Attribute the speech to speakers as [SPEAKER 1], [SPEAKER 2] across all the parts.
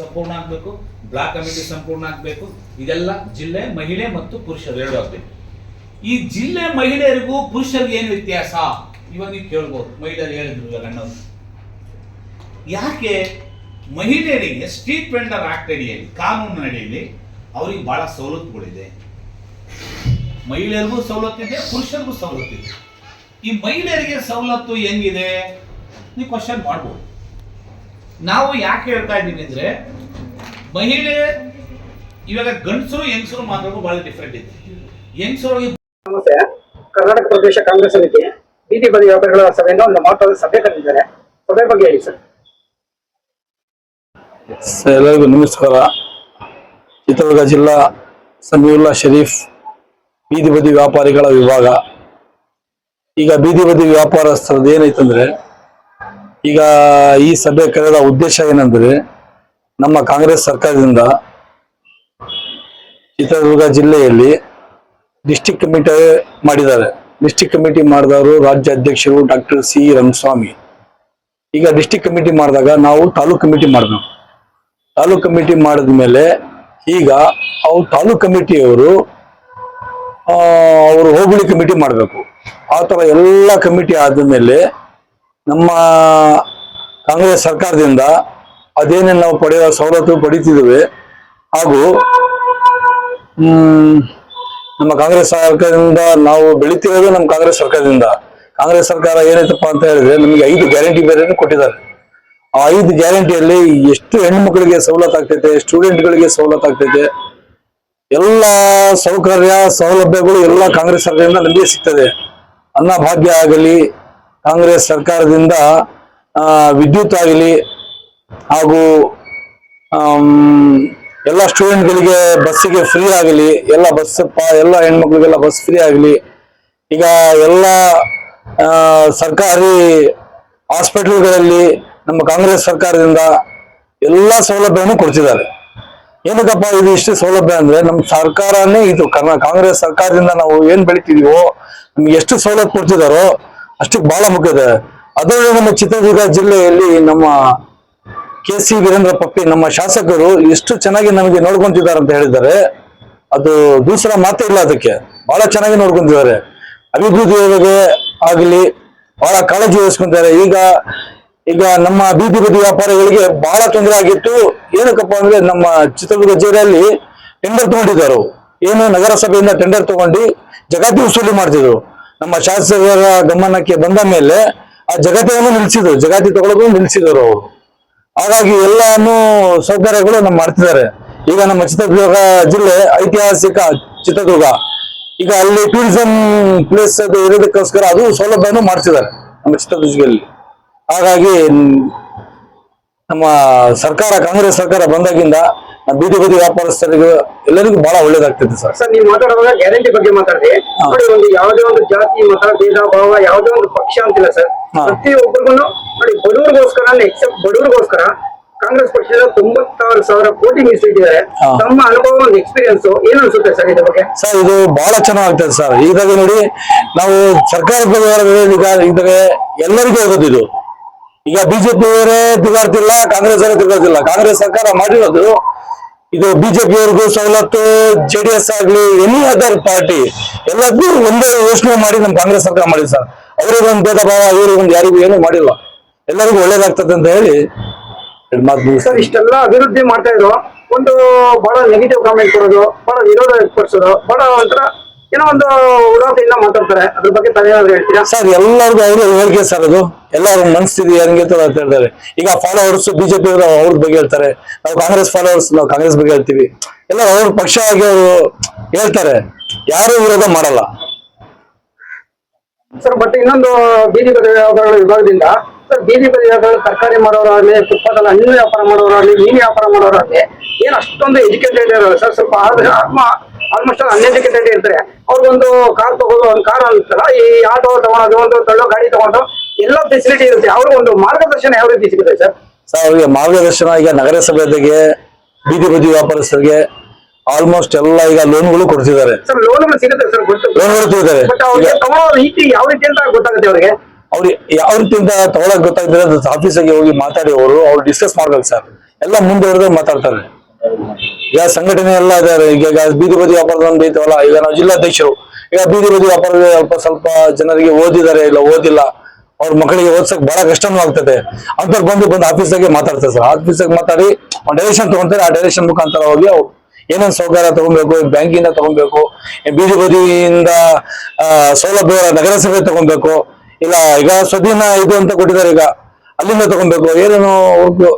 [SPEAKER 1] ಸಂಪೂರ್ಣ ಆಗಬೇಕು, block committee ಸಂಪೂರ್ಣ ಆಗಬೇಕು. ಇದೆಲ್ಲ ಜಿಲ್ಲೆ, ಮಹಿಳೆ ಮತ್ತು ಪುರುಷರು ಎರಡು ಆಗಬೇಕು. ಈ ಜಿಲ್ಲೆ ಮಹಿಳೆಯರಿಗೂ ಪುರುಷರಿಗೆ ಏನು ವ್ಯತ್ಯಾಸ? ಇವಾಗ ನೀವು ಕೇಳ್ಬೋದು. ಮಹಿಳೆಯರು ಹೇಳಿದ್ರು ಇವಾಗ ಯಾಕೆ ಮಹಿಳೆಯರಿಗೆ ಸ್ಟ್ರೀಟ್ ವೆಂಡರ್ ಆಕ್ಟ್ ಅಡಿಯಲ್ಲಿ ಕಾನೂನು ಅಡಿಯಲ್ಲಿ ಅವ್ರಿಗೆ ಬಹಳ ಸವಲತ್ತುಗಳಿದೆ. ಮಹಿಳೆಯರಿಗೂ ಸವಲತ್ತಿದೆ ಪುರುಷರಿಗೂ ಸವಲತ್ತಿದೆ ಈ ಮಹಿಳೆಯರಿಗೆ ಸವಲತ್ತು ಹೆಂಗಿದೆ? ನೀವು ಕ್ವಶನ್ ಮಾಡ್ಬೋದು. ನಾವು ಯಾಕೆ ಹೇಳ್ತಾ ಇದ್ದೀವಿ ಅಂದ್ರೆ ಮಹಿಳೆ ಇವಾಗ ಗಂಡಸರು ಹೆಂಗಸರು ಮಾತ್ರ ಬಹಳ ಡಿಫ್ರೆಂಟ್ ಇದೆ ಹೆಂಗಸರು
[SPEAKER 2] ನಮಸ್ತೆ. ಕರ್ನಾಟಕ ಪ್ರದೇಶ ಕಾಂಗ್ರೆಸ್ ಸಮಿತಿ ಬೀದಿ ಬದಿ ವ್ಯಾಪಾರಿಗಳ ಸಭೆಯಿಂದ ಒಂದು ಮಹತ್ವದ ಸಭೆ ಕರೆದಿದ್ದಾರೆ. ಸಭೆ ಬಗ್ಗೆ ಹೇಳಿ ಸರ್.
[SPEAKER 3] ಎಲ್ಲರಿಗೂ ನಮಸ್ಕಾರ. ಚಿತ್ರದುರ್ಗ ಜಿಲ್ಲಾ ಸಮೀವುಲ್ಲಾ ಶರೀಫ್ ಬೀದಿ ಬದಿ ವ್ಯಾಪಾರಿಗಳ ವಿಭಾಗ. ಈಗ ಬೀದಿ ಬದಿ ವ್ಯಾಪಾರಸ್ಥರದ್ದು ಏನೈತಂದ್ರೆ ಈಗ ಈ ಸಭೆ ಕರೆದ ಉದ್ದೇಶ ಏನಂದ್ರೆ ನಮ್ಮ ಕಾಂಗ್ರೆಸ್ ಸರ್ಕಾರದಿಂದ ಚಿತ್ರದುರ್ಗ ಜಿಲ್ಲೆಯಲ್ಲಿ ಡಿಸ್ಟಿಕ್ ಕಮಿಟಿ ಮಾಡಿದ್ದಾರೆ. ಡಿಸ್ಟಿಕ್ ಕಮಿಟಿ ಮಾಡಿದವರು ರಾಜ್ಯ ಅಧ್ಯಕ್ಷರು ಡಾಕ್ಟರ್ ಸಿ ರಂಗಸ್ವಾಮಿ ಈಗ ಡಿಸ್ಟಿಕ್ ಕಮಿಟಿ ಮಾಡಿದಾಗ ನಾವು ತಾಲೂಕ್ ಕಮಿಟಿ ಮಾಡಿದ್ವಿ. ತಾಲೂಕ್ ಕಮಿಟಿ ಮಾಡಿದ ಮೇಲೆ ಈಗ ಅವ್ರು ತಾಲೂಕ್ ಕಮಿಟಿಯವರು ಅವರು ಹೋಬಳಿ ಕಮಿಟಿ ಮಾಡಬೇಕು. ಆ ಥರ ಎಲ್ಲ ಕಮಿಟಿ ಆದಮೇಲೆ ನಮ್ಮ ಕಾಂಗ್ರೆಸ್ ಸರ್ಕಾರದಿಂದ ಅದೇನೇನು ನಾವು ಪಡೆಯುವ ಸವಲತ್ತು ಪಡಿತಿದ್ದೇವೆ ಹಾಗೂ ನಮ್ಮ ಕಾಂಗ್ರೆಸ್ ಸರ್ಕಾರದಿಂದ ನಾವು ಬೆಳಿತಿರೋದು ನಮ್ಮ ಕಾಂಗ್ರೆಸ್ ಸರ್ಕಾರದಿಂದ. ಕಾಂಗ್ರೆಸ್ ಸರ್ಕಾರ ಏನೈತಪ್ಪ ಅಂತ ಹೇಳಿದ್ರೆ ನಮಗೆ ಐದು ಗ್ಯಾರಂಟಿ ಬೇರೆಯನ್ನು ಕೊಟ್ಟಿದ್ದಾರೆ. ಆ ಐದು ಗ್ಯಾರಂಟಿಯಲ್ಲಿ ಎಷ್ಟು ಹೆಣ್ಮಕ್ಳಿಗೆ ಸವಲತ್ತು ಆಗ್ತೈತೆ, ಸ್ಟೂಡೆಂಟ್ಗಳಿಗೆ ಸವಲತ್ತು ಆಗ್ತೈತೆ, ಎಲ್ಲ ಸೌಕರ್ಯ ಸೌಲಭ್ಯಗಳು ಎಲ್ಲ ಕಾಂಗ್ರೆಸ್ ಸರ್ಕಾರದಿಂದ ನಮಗೆ ಸಿಗ್ತದೆ. ಅನ್ನಭಾಗ್ಯ ಆಗಲಿ ಕಾಂಗ್ರೆಸ್ ಸರ್ಕಾರದಿಂದ ವಿದ್ಯುತ್ ಆಗಲಿ ಹಾಗೂ ಎಲ್ಲ ಸ್ಟೂಡೆಂಟ್ಗಳಿಗೆ ಬಸ್ಸಿಗೆ ಫ್ರೀ ಆಗಲಿ, ಎಲ್ಲ ಬಸ್ ಎಲ್ಲ ಹೆಣ್ಮಕ್ಳಿಗೆಲ್ಲ ಬಸ್ ಫ್ರೀ ಆಗಲಿ, ಈಗ ಎಲ್ಲ ಸರ್ಕಾರಿ ಹಾಸ್ಪಿಟಲ್ಗಳಲ್ಲಿ ನಮ್ಮ ಕಾಂಗ್ರೆಸ್ ಸರ್ಕಾರದಿಂದ ಎಲ್ಲ ಸೌಲಭ್ಯವನ್ನು ಕೊಡ್ತಿದ್ದಾರೆ. ಏನಕ್ಕಪ್ಪ ಇದು ಇಷ್ಟು ಸೌಲಭ್ಯ ಅಂದ್ರೆ ನಮ್ಮ ಸರ್ಕಾರನೇ ಇದು ಕಾಂಗ್ರೆಸ್ ಸರ್ಕಾರದಿಂದ ನಾವು ಏನ್ ಬೆಳಿತಿದೀವೋ, ನಮ್ಗೆ ಎಷ್ಟು ಸೌಲಭ್ಯ ಕೊಡ್ತಿದಾರೋ ಅಷ್ಟಕ್ಕೆ ಬಹಳ ಮುಖ್ಯ ಇದೆ. ಅದರಲ್ಲಿ ನಮ್ಮ ಚಿತ್ರದುರ್ಗ ಜಿಲ್ಲೆಯಲ್ಲಿ ನಮ್ಮ ಕೆ ಸಿ ವೀರೇಂದ್ರ ಪಪ್ಪಿ, ನಮ್ಮ ಶಾಸಕರು ಎಷ್ಟು ಚೆನ್ನಾಗಿ ನಮಗೆ ನೋಡ್ಕೊಂತಿದ್ದಾರೆ ಅಂತ ಹೇಳಿದ್ದಾರೆ. ಅದು ದೂಸರ ಮಾತೇ ಇಲ್ಲ ಅದಕ್ಕೆ. ಬಹಳ ಚೆನ್ನಾಗಿ ನೋಡ್ಕೊಂತಿದ್ದಾರೆ. ಅಭಿವೃದ್ಧಿ ಬಗ್ಗೆ ಆಗಲಿ, ಬಹಳ ಕಾಳಜಿ ವಹಿಸ್ಕೊಂತಾರೆ ಈಗ ಈಗ ನಮ್ಮ ಬೀದಿ ಬದಿ ವ್ಯಾಪಾರಿಗಳಿಗೆ ಬಹಳ ತೊಂದರೆ ಆಗಿತ್ತು. ಏನಕ್ಕಪ್ಪ ಅಂದ್ರೆ ನಮ್ಮ ಚಿತ್ರದುರ್ಗ ಜಿಲ್ಲೆಯಲ್ಲಿ ಟೆಂಡರ್ ತಗೊಂಡಿದ್ದಾರೆ. ಏನು ನಗರಸಭೆಯಿಂದ ಟೆಂಡರ್ ತಗೊಂಡು ಜಗತ್ತಿ ವಸೂಲಿ ಮಾಡ್ತಿದ್ರು. ನಮ್ಮ ಶಾಸಕರ ಗಮನಕ್ಕೆ ಬಂದ ಮೇಲೆ ಆ ಜಗತ್ತನ್ನು ನಿಲ್ಸಿದ್ರು ಜಗತ್ತಿ ತಗೊಳ್ಳೋದು ನಿಲ್ಸಿದ್ರು ಅವರು. ಹಾಗಾಗಿ ಎಲ್ಲಾನು ಸೌಕರ್ಯಗಳು ನಮ್ಮ ಮಾಡ್ತಿದ್ದಾರೆ. ಈಗ ನಮ್ಮ ಚಿತ್ರದುರ್ಗ ಜಿಲ್ಲೆ ಐತಿಹಾಸಿಕ ಚಿತ್ರದುರ್ಗ. ಈಗ ಅಲ್ಲಿ ಟೂರಿಸಂ ಪ್ಲೇಸ್ ಅದು ಇರೋದಕ್ಕೋಸ್ಕರ ಅದು ಸೌಲಭ್ಯನೂ ಮಾಡ್ತಿದ್ದಾರೆ ನಮ್ಮ ಚಿತ್ರದುರ್ಗಲ್ಲಿ ಹಾಗಾಗಿ ನಮ್ಮ ಸರ್ಕಾರ ಕಾಂಗ್ರೆಸ್ ಸರ್ಕಾರ ಬಂದಾಗಿಂದ ಬೀದಿ ಬದಿ ವ್ಯಾಪಾರಸ್ಥರಿಗೂ ಎಲ್ಲರಿಗೂ ಬಹಳ ಒಳ್ಳೇದಾಗ್ತಿದೆ ಸರ್.
[SPEAKER 2] ಸರ್ ನೀವು ಮಾತಾಡುವಾಗ ಗ್ಯಾರಂಟಿ ಬಗ್ಗೆ
[SPEAKER 3] ಮಾತಾಡ್ತೀವಿ
[SPEAKER 2] ನೋಡಿ ಒಂದು ಯಾವುದೇ ಒಂದು ಜಾತಿ ಮತ ಭೇದ ಭಾವ ಯಾವುದೇ ಒಂದು ಪಕ್ಷ ಅಂತಿಲ್ಲ ಸರ್.
[SPEAKER 3] ಪ್ರತಿ
[SPEAKER 2] ಪ್ರತಿಯೊಬ್ಬರಿಗೂ ನೋಡಿ ಬಡವರಿಗೋಸ್ಕರ ಎಕ್ಸೆಪ್ಟ್ ಬಡವರಿಗೋಸ್ಕರ ಕಾಂಗ್ರೆಸ್ ಪಕ್ಷದ ತೊಂಬತ್ತಾರು ಸಾವಿರ ಕೋಟಿ ಮೀಸಲಿಟ್ಟಿದ್ದಾರೆ. ತಮ್ಮ ಅನುಭವ ಒಂದು ಎಕ್ಸ್ಪೀರಿಯನ್ಸ್ ಏನ್ ಅನ್ಸುತ್ತೆ ಸರ್ ಇದ್ರ ಬಗ್ಗೆ?
[SPEAKER 3] ಸರ್ ಇದು ಬಹಳ ಚೆನ್ನಾಗ್ತದೆ ಸರ್. ಇದಾಗ ನೋಡಿ ನಾವು ಸರ್ಕಾರದ ಪ್ರಕಾರ ಈಗ ಎಲ್ಲರಿಗೂ ಹೋಗೋದು ಇದು ಈಗ ಬಿಜೆಪಿಯವರೇ ತಿರುಗಾಡ್ತಿಲ್ಲ ಕಾಂಗ್ರೆಸ್ ಅವರೇ ತಿರುಗಾಡ್ತಿಲ್ಲ. ಕಾಂಗ್ರೆಸ್ ಸರ್ಕಾರ ಮಾಡಿರೋದು, ಇದು ಬಿಜೆಪಿ ಅವ್ರಿಗೂ ಸವಲತ್ತು, ಜೆ ಡಿ ಎಸ್ ಆಗ್ಲಿ ಎನಿ ಅದರ್ ಪಾರ್ಟಿ ಎಲ್ಲದಕ್ಕೂ ಒಂದೇ ಯೋಚನೆ ಮಾಡಿ ನಮ್ಮ ಕಾಂಗ್ರೆಸ್ ಸರ್ಕಾರ ಮಾಡಿದೆ ಸರ್. ಅವ್ರಿಗೊಂದು ಭೇದ ಭಾವ ಇವ್ರಿಗೊಂದು ಯಾರಿಗೂ ಏನು ಮಾಡಿಲ್ಲ. ಎಲ್ಲರಿಗೂ ಒಳ್ಳೇದಾಗ್ತದೆ ಅಂತ ಹೇಳಿ
[SPEAKER 2] ಸರ್. ಇಷ್ಟೆಲ್ಲ ಅಭಿವೃದ್ಧಿ ಮಾಡ್ತಾ ಇದ್ರು. ಒಂದು ಬಹಳ ನೆಗೆಟಿವ್ ಕಾಮೆಂಟ್ ಕೊಡೋದು, ಬಹಳ ವಿರೋಧ ವ್ಯಕ್ತಪಡಿಸೋದು, ಬಹಳ ಒಂಥರ ಏನೋ ಒಂದು ಉಡಾಸೆಯಿಂದ ಮಾತಾಡ್ತಾರೆ. ಅದ್ರ ಬಗ್ಗೆ ತಾವೇನಾದ್ರು ಹೇಳ್ತೀರಾ?
[SPEAKER 3] ಸರ್ ಎಲ್ಲರಿಗೂ ಅವ್ರ ಹೇಳಿಕೆ ಸರ್ ಅದು. ಎಲ್ಲರೂ ಮನಸ್ಥಿತಿ ಹೆಂಗೆ ಅಂತ ಹೇಳ್ತಾರೆ ಈಗ ಫಾಲೋವರ್ಸ್ ಬಿಜೆಪಿ ಅವರು ಅವ್ರ ಬಗ್ಗೆ ಹೇಳ್ತಾರೆ. ನಾವು ಕಾಂಗ್ರೆಸ್ ಫಾಲೋವರ್ಸ್ ನಾವು ಕಾಂಗ್ರೆಸ್ ಬಗ್ಗೆ ಹೇಳ್ತೀವಿ. ಎಲ್ಲ ಅವ್ರ ಪಕ್ಷ ಆಗಿ ಅವರು ಹೇಳ್ತಾರೆ. ಯಾರು ವಿರೋಧ ಮಾಡಲ್ಲ.
[SPEAKER 2] ಸರ್ ಬಟ್ ಇನ್ನೊಂದು ಬೀದಿ ಬದಿ ವ್ಯಾಪಾರಗಳ ವಿಭಾಗದಿಂದ ಸರ್ ಬೀದಿ ಬದಿ ವ್ಯಾಪಾರ ತರಕಾರಿ ಮಾಡೋರಾಗ್ಲಿ ಫುಟ್ಪಾತ್ ಅಲ್ಲಿ ಹಣ್ಣು ವ್ಯಾಪಾರ ಮಾಡೋರಾಗ್ಲಿ ಮೀನು ವ್ಯಾಪಾರ ಮಾಡೋರಾಗ್ಲಿ ಏನು ಅಷ್ಟೊಂದು ಎಜುಕೇಟೆಡ್ ಇರೋಲ್ಲ ಸರ್ ಸ್ವಲ್ಪ ಆಲ್ಮೋಸ್ಟ್ ಅನ್ಎಜುಕೇಟೆಡ್ ಇರ್ತಾರೆ. ಅವ್ರಿಗೊಂದು ಕಾರ್ ತಗೋದು ಒಂದು ಕಾರ್ ಅಂತಲ್ಲ ಈ ಆಟೋ ತಗೊಳೋದು ಒಂದು ತಳ್ಳೋ ಗಾಡಿ ತಗೊಂಡು ಎಲ್ಲ ಫೆಸಿಲಿಟಿ ಇರುತ್ತೆ. ಅವ್ರಿಗೆ ಒಂದು ಮಾರ್ಗದರ್ಶನ ಯಾವ ರೀತಿ ಸಿಗುತ್ತೆ ಸರ್?
[SPEAKER 3] ಸರ್ ಅವರಿಗೆ ಮಾರ್ಗದರ್ಶನ ಈಗ ನಗರಸಭೆಗೆ ಬೀದಿ ಬದಿ ವ್ಯಾಪಾರಸ್ಥರಿಗೆ ಆಲ್ಮೋಸ್ಟ್ ಎಲ್ಲ ಈಗ ಲೋನ್ಗಳು ಕೊಡ್ತಿದ್ದಾರೆ.
[SPEAKER 2] ಸರ್ ಲೋನ್ಗಳು ಸಿಗುತ್ತೆ ಸರ್
[SPEAKER 3] ಲೋನ್ಗಳು ಕೊಡ್ತಿದ್ದಾರೆ
[SPEAKER 2] ಬಟ್ ಅವ್ರಿಗೆ ತಗೊಳ್ಳೋ ರೀತಿ ಯಾವ ರೀತಿ ಅಂತ ಗೊತ್ತಾಗುತ್ತೆ ಅವ್ರಿಗೆ?
[SPEAKER 3] ಅವ್ರು ಯಾವ ರೀತಿಯಿಂದ ತಗೊಳಕ್ ಗೊತ್ತಾಗ್ತದೆ ಆಫೀಸ್ ಆಫೀಸಿಗೆ ಹೋಗಿ ಮಾತಾಡಿ ಅವರು ಅವ್ರು ಡಿಸ್ಕಸ್ ಮಾಡ್ಬೇಕು ಸರ್. ಎಲ್ಲ ಮುಂದುವರೆದ್ರೆ ಮಾತಾಡ್ತಾರೆ. ಈಗ ಸಂಘಟನೆ ಎಲ್ಲ ಇದಾರೆ ಈಗ ಬೀದಿ ಬದಿ ವ್ಯಾಪಾರದ ಒಂದು ಐತವಲ್ಲ, ಈಗ ನಾವು ಜಿಲ್ಲಾಧ್ಯಕ್ಷರು. ಈಗ ಬೀದಿ ಬದಿ ವ್ಯಾಪಾರ ಸ್ವಲ್ಪ ಸ್ವಲ್ಪ ಜನರಿಗೆ ಓದಿದ್ದಾರೆ ಇಲ್ಲ ಓದಿಲ್ಲ, ಅವ್ರ ಮಕ್ಕಳಿಗೆ ಓದ್ಸಕ್ ಬಹಳ ಕಷ್ಟನೂ ಆಗ್ತದೆ. ಅಂತವ್ರು ಬಂದು ಬಂದು ಆಫೀಸಾಗೆ ಮಾತಾಡ್ತಾರೆ ಸರ್. ಆಫೀಸಾಗಿ ಮಾತಾಡಿ ಒಂದು ಡೈರೆಕ್ಷನ್ ತಗೊಂತಾರೆ, ಆ ಡೈರೆಕ್ಷನ್ ಮುಖಾಂತರ ಹೋಗಿ ಏನೇನು ಸೌಕರ್ಯ ತಗೊಬೇಕು, ಬ್ಯಾಂಕಿಂದ ತಗೊಬೇಕು, ಬೀದಿ ಬದಿಯಿಂದ ಸೌಲಭ್ಯ ನಗರಸಭೆ ತಗೊಬೇಕು, ಇಲ್ಲ ಈಗ ಸ್ವದಿನ ಇದು ಅಂತ ಕೊಟ್ಟಿದ್ದಾರೆ ಈಗ. ಅಲ್ಲಿಂದ ತಗೊಬೇಕು, ಏನೇನು ಅವ್ರ್ದು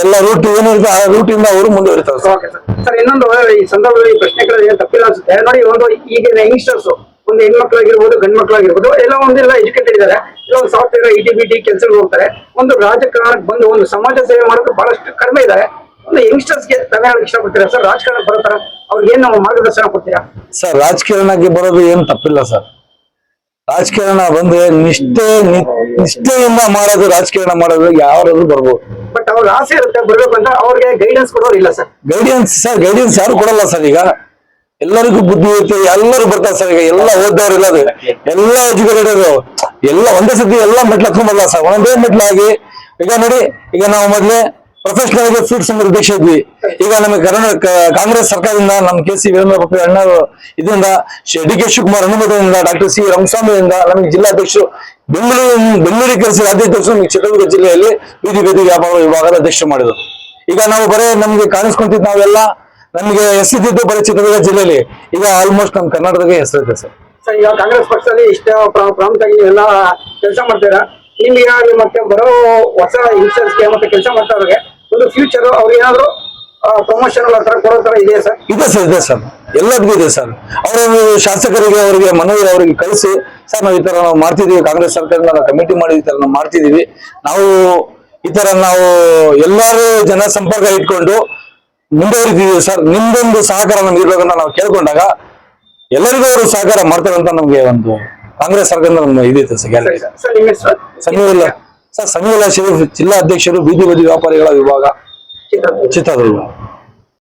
[SPEAKER 3] ಎಲ್ಲ ರೂಟ್ ಏನಿರುತ್ತೆ ಆ ಇಂದ ಅವರು ಮುಂದುವರಿತಾರೆ ಸರ್.
[SPEAKER 2] ಸರ್ ಇನ್ನೊಂದು ಈ ಸಂದರ್ಭದಲ್ಲಿ ಪ್ರಶ್ನೆ ಕೇಳೋದು ಏನು ತಪ್ಪಿಲ್ಲ ಅನ್ಸುತ್ತೆ? ನೋಡಿ ಒಂದು ಈಗಿನ ಯಂಗ್ಸ್ಟರ್ಸ್ ಒಂದು ಹೆಣ್ಮಕ್ಳಾಗಿರ್ಬೋದು ಗಂಡ್ ಮಕ್ಳಾಗಿರ್ಬೋದು ಎಲ್ಲ ಒಂದೆಲ್ಲ ಎಜುಕೇಟೆಡ್ ಇದ್ದಾರೆ. ಇಲ್ಲ ಒಂದು software I T B T ಕೆಲಸಕ್ಕೆ ಹೋಗ್ತಾರೆ. ಒಂದು ರಾಜಕಾರಣಕ್ಕೆ ಬಂದು ಒಂದು ಸಮಾಜ ಸೇವೆ ಮಾಡೋದು ಬಹಳಷ್ಟು ಕಡಿಮೆ ಇದ್ದಾರೆ. ಒಂದು ಯಂಗ್ಸ್ಟರ್ಸ್ಗೆ ತಾವೇ ಹೇಳಕ್ ಇಷ್ಟಪಡ್ತೀರಾ ಸರ್? ರಾಜಕಾರಣಕ್ಕೆ ಬರೋತಾರ ಅವ್ರಿಗೆ ಏನು ಮಾರ್ಗದರ್ಶನ ಕೊಡ್ತೀರಾ?
[SPEAKER 3] ಸರ್ ರಾಜಕಾರಣಕ್ಕೆ ಬರೋದು ಏನು ತಪ್ಪಿಲ್ಲ ಸರ್. ರಾಜಕಾರಣ ಬಂದ್ರೆ ನಿಷ್ಠೆ ನಿಷ್ಠೆಯಿಂದ ಮಾಡೋದು ರಾಜಕಾರಣ ಮಾಡೋದು ಯಾರಾದ್ರೂ ಬರ್ಬೋದು.
[SPEAKER 2] ಅವ್ರ ಆಸೆ ಇರುತ್ತೆ ಬರ್ಬೇಕು ಅಂತ ಅವ್ರಿಗೆ ಗೈಡೆನ್ಸ್ ಕೊಡೋರು ಇಲ್ಲ ಸರ್.
[SPEAKER 3] ಗೈಡೆನ್ಸ್ ಸರ್ ಗೈಡೆನ್ಸ್ ಯಾರು ಕೊಡಲ್ಲ ಸರ್ ಈಗ? ಎಲ್ಲರಿಗೂ ಬುದ್ಧಿ ಐತಿ ಎಲ್ಲರೂ ಬರ್ತಾರೆ ಸರ್ ಈಗ, ಎಲ್ಲ ಓದ್ದವ್ರು ಇಲ್ಲ ಎಲ್ಲ ಎಜುಕೇಟೆಡ್ ಎಲ್ಲ ಒಂದೇ ಸತಿ ಎಲ್ಲ ಮೆಟ್ಲು ಹಾಕೊಂಡ್ಬಲ್ಲ ಸರ್, ಒಂದೇ ಮೆಟ್ಲಾಗಿ ಈಗ ನೋಡಿ, ಈಗ ನಾವು ಮೊದ್ಲೇ ಪ್ರೊಫೆಷನಲ್ ಆಗಿ ಫೀಲ್ಡ್ ಸಂಘದ ಅಧ್ಯಕ್ಷ ಈಗ ನಮಗೆ ಕರ್ನಾಟಕ ಕಾಂಗ್ರೆಸ್ ಸರ್ಕಾರದಿಂದ ನಮ್ಮ ಕೆ ಸಿ ವೀರೇಂದ್ರ ಅಣ್ಣ ಇದರಿಂದ ಡಿ ಕೆ ಶಿವಕುಮಾರ್ ಅನುಮೋದನೆಯಿಂದ, ಡಾಕ್ಟರ್ ಸಿ ರಂಗಸ್ವಾಮಿಯಿಂದ, ನಮಗೆ ಜಿಲ್ಲಾಧ್ಯಕ್ಷರು ಬೆಂಗಳೂರು ಬೆಂಗಳೂರಿಗೆ ಕರೆಸಿ ಅಧ್ಯಕ್ಷ ಚಿತ್ರದುರ್ಗ ಜಿಲ್ಲೆಯಲ್ಲಿ ಬೀದಿ ಬೀದಿ ವ್ಯಾಪಾರ ವಿಭಾಗದ ಅಧ್ಯಕ್ಷ ಮಾಡಿದ್ರು. ಈಗ ನಾವು ಬರೇ ನಮ್ಗೆ ಕಾಣಿಸ್ಕೊಂತಿದ್ ನಾವೆಲ್ಲ ನಮ್ಗೆ ಹೆಸರಿದ್ದು ಬರೀ ಚಿತ್ರದುರ್ಗ ಜಿಲ್ಲೆಯಲ್ಲಿ. ಈಗ ಆಲ್ಮೋಸ್ಟ್ ನಮ್ಮ ಕರ್ನಾಟಕದ ಹೆಸರಿದೆ ಸರ್.
[SPEAKER 2] ಸರ್ ಈಗ ಕಾಂಗ್ರೆಸ್ ಪಕ್ಷದಲ್ಲಿ ಇಷ್ಟ ಪ್ರಾಮುಖ್ಯ ಪ್ರಮುಖವಾಗಿ ಎಲ್ಲ ಕೆಲಸ ಮಾಡ್ತೀರಾ? ನಿಮ್ಗೆ ಮತ್ತೆ ಬರೋ ಹೊಸ ಯಂಗ್ಸ್ಟರ್ಸ್ಗೆ ಮತ್ತೆ ಕೆಲಸ ಮಾಡ್ತಾ ಒಂದು ಫ್ಯೂಚರ್ ಅವ್ರಿಗೆ ಏನಾದ್ರು ಪ್ರಮೋಷನ್ ಕೊಡೋ ತರ ಇದೆಯಾ ಸರ್?
[SPEAKER 3] ಇದೆ ಸರ್ ಇದೆ ಸರ್. ಎಲ್ಲರಿಗೂ ಇದೆ ಸರ್. ಅವರು ಶಾಸಕರಿಗೆ ಅವರಿಗೆ ಮನವಿ ಅವರಿಗೆ ಕಳಿಸಿ ಸರ್ ನಾವು ಈ ತರ ನಾವು ಮಾಡ್ತಿದೀವಿ ಕಾಂಗ್ರೆಸ್ ಸರ್ಕಾರದಿಂದ ನಾವು ಕಮಿಟಿ ಮಾಡಿ ಈ ತರ ನಾವು ಮಾಡ್ತಿದೀವಿ. ನಾವು ಈ ತರ ನಾವು ಎಲ್ಲರೂ ಜನ ಸಂಪರ್ಕ ಇಟ್ಕೊಂಡು ಮುಂದುವರಿತೀವಿ ಸರ್. ನಿಮ್ದೊಂದು ಸಹಕಾರ ನಮ್ಗೆ ಇರ್ಬೇಕಂತ ನಾವು ಕೇಳ್ಕೊಂಡಾಗ ಎಲ್ಲರಿಗೂ ಅವರು ಸಹಕಾರ ಮಾಡ್ತಾರೆ ಅಂತ ನಮ್ಗೆ ಒಂದು ಕಾಂಗ್ರೆಸ್ ಸರ್ಕಾರದಿಂದ ನಮ್ಗೆ ಇದಿತ್ತು ಸರ್ ಸಮೀವುಲ್ಲಾ ಸರ್ ಸಮೀವುಲ್ಲಾ ಶರೀಫ್ ಜಿಲ್ಲಾ ಅಧ್ಯಕ್ಷರು ಬೀದಿ ಬದಿ ವ್ಯಾಪಾರಿಗಳ ವಿಭಾಗ. ಚಿತ್ರದುರ್ಗ.